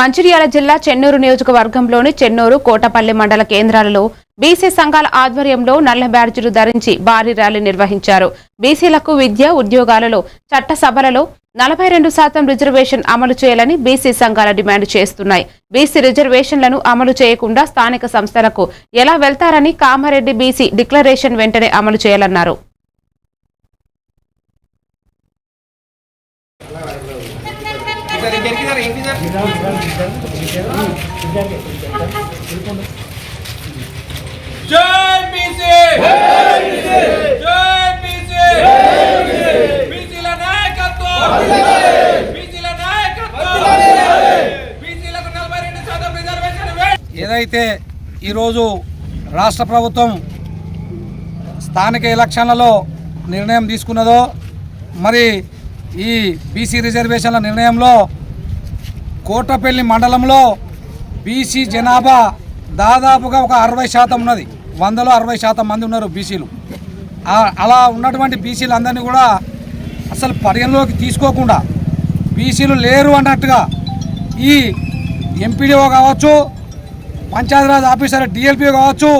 మంచిర్యాల జిల్లా చెన్నూరు నియోజకవర్గంలోని చెన్నూరు కోటపల్లి మండల కేంద్రాలలో బీసీ సంఘాల ఆధ్వర్యంలో నల్ల బ్యాడ్జీలు ధరించి భారీ ర్యాలీ నిర్వహించారు. బీసీలకు విద్య ఉద్యోగాలలో చట్టసభలలో నలభై రెండు శాతం రిజర్వేషన్ అమలు చేయాలని బీసీ సంఘాల డిమాండ్ చేస్తున్నాయి. బీసీ రిజర్వేషన్లను అమలు చేయకుండా స్థానిక సంస్థలకు ఎలా వెళ్తారని కామారెడ్డి బీసీ డిక్లరేషన్ వెంటనే అమలు చేయాలన్నారు. ఏదైతే ఈరోజు రాష్ట్ర ప్రభుత్వం స్థానిక ఎలక్షన్లలో నిర్ణయం తీసుకున్నదో మరి ఈ బీసీ రిజర్వేషన్ల నిర్ణయంలో కోటపల్లి మండలంలో బీసీ జనాభా దాదాపుగా ఒక అరవై శాతం ఉన్నది. వందలో అరవై శాతం మంది ఉన్నారు బీసీలు. అలా ఉన్నటువంటి బీసీలు అందరినీ కూడా అసలు పరిగణలోకి తీసుకోకుండా బీసీలు లేరు అన్నట్టుగా ఈ ఎంపీడీఓ కావచ్చు పంచాయతీరాజ్ ఆఫీసర్ డిఎల్పిఓ కావచ్చు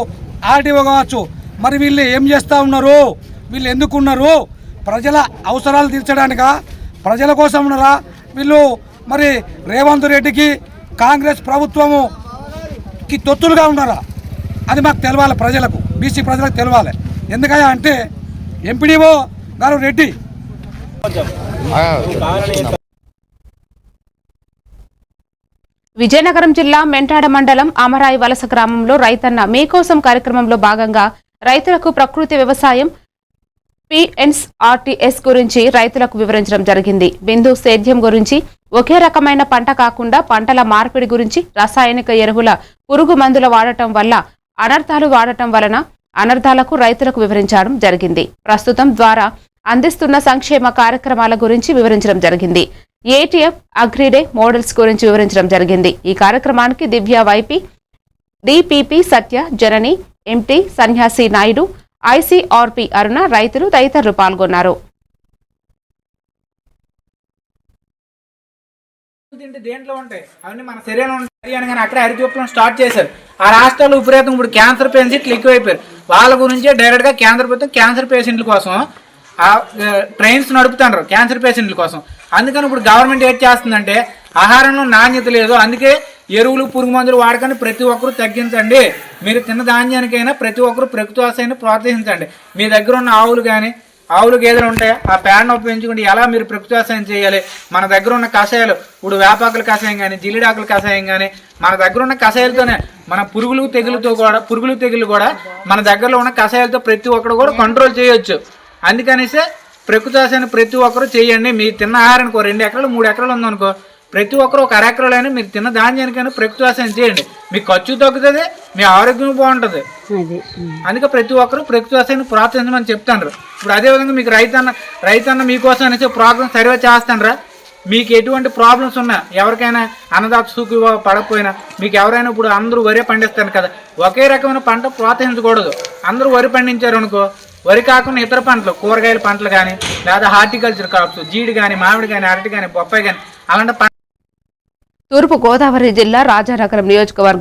ఆర్టీఓ కావచ్చు మరి వీళ్ళు ఏం చేస్తూ ఉన్నారు? వీళ్ళు ఎందుకున్నారు ప్రజల అవసరాలు తీర్చడానిక? ప్రజల కోసం ఉన్నారా వీళ్ళు మరి రేవంత్ రెడ్డికి కాంగ్రెస్ ప్రభుత్వము కి తొత్తులుగా ఉన్నారా? అది మాకు తెలవాలి ప్రజలకు బీసీ ప్రజలకు తెలవాలి. ఎందుకయ్యా అంటే ఎంపీడీఓ గారు రెడ్డి. విజయనగరం జిల్లా మెంటాడ మండలం అమరాయి వలస గ్రామంలో రైతన్న మీకోసం కార్యక్రమంలో భాగంగా రైతులకు ప్రకృతి వ్యవసాయం పిఎన్ఆర్టీఎస్ గురించి రైతులకు వివరించడం జరిగింది. బిందు సేద్యం గురించి ఒకే రకమైన పంట కాకుండా పంటల మార్పిడి గురించి రసాయనిక ఎరువుల పురుగు మందుల వాడటం వల్ల అనర్థాలు వాడటం వలన అనర్థాలకు రైతులకు వివరించడం జరిగింది. ప్రస్తుతం ద్వారా అందిస్తున్న సంక్షేమ కార్యక్రమాల గురించి వివరించడం జరిగింది. ఏటీఎఫ్ అగ్రిడే మోడల్స్ గురించి వివరించడం జరిగింది. ఈ కార్యక్రమానికి Divya YP DPP Satya Janani MT Sanyasi Naidu ICRP అరుణ రైతులు తదితరులు పాల్గొన్నారు. దేంట్లో ఉంటాయి? అవన్నీ మన శరీరంలో ఉంటాయి అని కానీ అక్కడే హరితీప్లం స్టార్ట్ చేశారు. ఆ రాష్ట్రాలు విపరీతం ఇప్పుడు క్యాన్సర్ పేషెంట్లు ఎక్కువైపోయారు. వాళ్ళ గురించే డైరెక్ట్గా ప్రభుత్వం క్యాన్సర్ పేషెంట్ల కోసం ఆ ట్రైన్స్ నడుపుతున్నారు క్యాన్సర్ పేషెంట్ల కోసం. అందుకని ఇప్పుడు గవర్నమెంట్ ఏం చేస్తుందంటే ఆహారంలో నాణ్యత లేదు. అందుకే ఎరువులు పురుగు మందులు వాడకని ప్రతి ఒక్కరూ తగ్గించండి. మీరు తిన్న ధాన్యానికైనా ప్రతి ఒక్కరు ప్రకృతి ప్రోత్సహించండి. మీ దగ్గర ఉన్న ఆవులు కానీ ఆవులు గేదెలు ఉంటాయి? ఆ పేడను ఉపయోగించుకుంటే ఎలా మీరు ప్రకృతివాసాయం చేయాలి? మన దగ్గర ఉన్న కషాయాలు ఇప్పుడు వేపాకుల కషాయం కానీ జిల్లిడాకుల కషాయం కానీ మన దగ్గర ఉన్న కషాయాలతోనే మన పురుగులు తెగులుతో కూడా పురుగులు తెగులు కూడా మన దగ్గరలో ఉన్న కషాయాలతో ప్రతి ఒక్కరు కూడా కంట్రోల్ చేయొచ్చు. అందుకనేసే ప్రకృతి వ్యవసాయాన్ని ప్రతి ఒక్కరు చేయండి. మీరు తిన్న ఆహారానికి ఒక రెండు ఎకరాలు మూడు ఎకరాలు ఉందనుకో ప్రతి ఒక్కరు ఒక అరెకరాలైనా మీరు తిన్న ధాన్యానికైనా ప్రకృతి వ్యవసాయం చేయండి. మీ ఖర్చు తగ్గుతుంది మీ ఆరోగ్యం బాగుంటుంది. అందుకే ప్రతి ఒక్కరు ప్రకృతి వ్యవసాయాన్ని ప్రోత్సహించమని చెప్తాండ్రు. ఇప్పుడు అదేవిధంగా మీకు రైతన్న రైతన్న మీకోసం అనేసి ప్రోగ్రామ్ సర్వే చేస్తాండ్రా. మీకు ఎటువంటి ప్రాబ్లమ్స్ ఉన్నా ఎవరికైనా అన్నదాత సూకి పడకపోయినా మీకు ఎవరైనా ఇప్పుడు అందరూ వరే పండిస్తారు కదా ఒకే రకమైన పంట ప్రోత్సహించకూడదు. అందరూ వరి పండించారు అనుకో వరి కాకుండా ఇతర పంటలు కూరగాయల పంటలు కానీ లేదా హార్టికల్చర్ క్రాప్స్ జీడి కానీ మామిడి కానీ అరటి కానీ బొప్పాయి కానీ అలాంటి పంట తూర్పు గోదావరి జిల్లా రాజానగరం నియోజకవర్గం